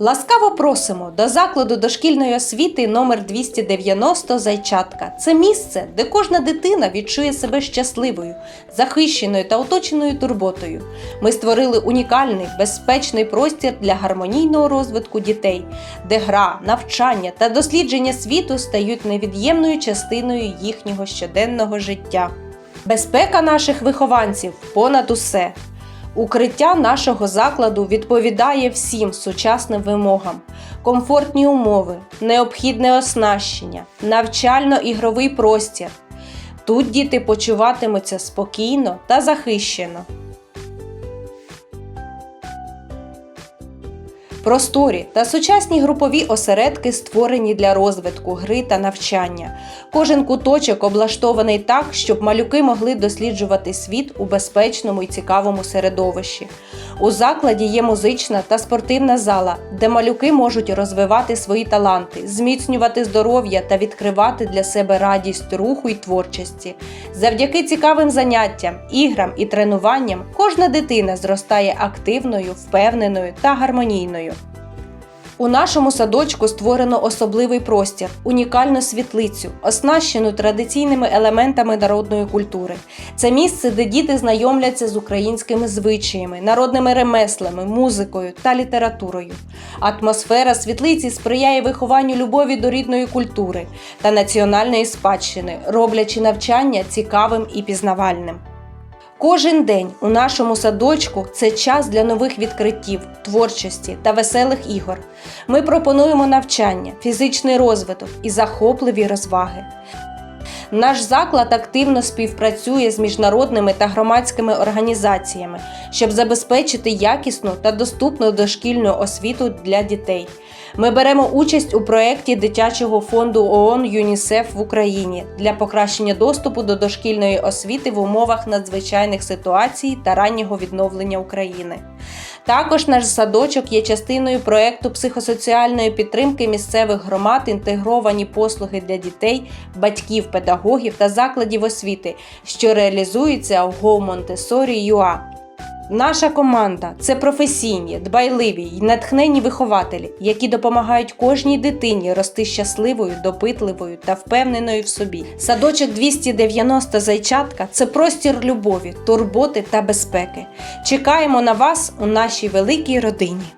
Ласкаво просимо до закладу дошкільної освіти номер 290 Зайчатка. Це місце, де кожна дитина відчує себе щасливою, захищеною та оточеною турботою. Ми створили унікальний, безпечний простір для гармонійного розвитку дітей, де гра, навчання та дослідження світу стають невід'ємною частиною їхнього щоденного життя. Безпека наших вихованців понад усе. Укриття нашого закладу відповідає всім сучасним вимогам: комфортні умови, необхідне оснащення, навчально-ігровий простір. Тут діти почуватимуться спокійно та захищено. Просторі та сучасні групові осередки створені для розвитку гри та навчання. Кожен куточок облаштований так, щоб малюки могли досліджувати світ у безпечному і цікавому середовищі. У закладі є музична та спортивна зала, де малюки можуть розвивати свої таланти, зміцнювати здоров'я та відкривати для себе радість руху й творчості. Завдяки цікавим заняттям, іграм і тренуванням кожна дитина зростає активною, впевненою та гармонійною. У нашому садочку створено особливий простір, унікальну світлицю, оснащену традиційними елементами народної культури. Це місце, де діти знайомляться з українськими звичаями, народними ремеслами, музикою та літературою. Атмосфера світлиці сприяє вихованню любові до рідної культури та національної спадщини, роблячи навчання цікавим і пізнавальним. Кожен день у нашому садочку це час для нових відкриттів, творчості та веселих ігор. Ми пропонуємо навчання, фізичний розвиток і захопливі розваги. Наш заклад активно співпрацює з міжнародними та громадськими організаціями, щоб забезпечити якісну та доступну дошкільну освіту для дітей. Ми беремо участь у проєкті дитячого фонду ООН ЮНІСЕФ в Україні для покращення доступу до дошкільної освіти в умовах надзвичайних ситуацій та раннього відновлення України. Також наш садочок є частиною проєкту психосоціальної підтримки місцевих громад, інтегровані послуги для дітей, батьків, педагогів та закладів освіти, що реалізується в Montessori UA. Наша команда це професійні, дбайливі й натхнені вихователі, які допомагають кожній дитині рости щасливою, допитливою та впевненою в собі. Садочок 290 зайчатка це простір любові, турботи та безпеки. Чекаємо на вас у нашій великій родині.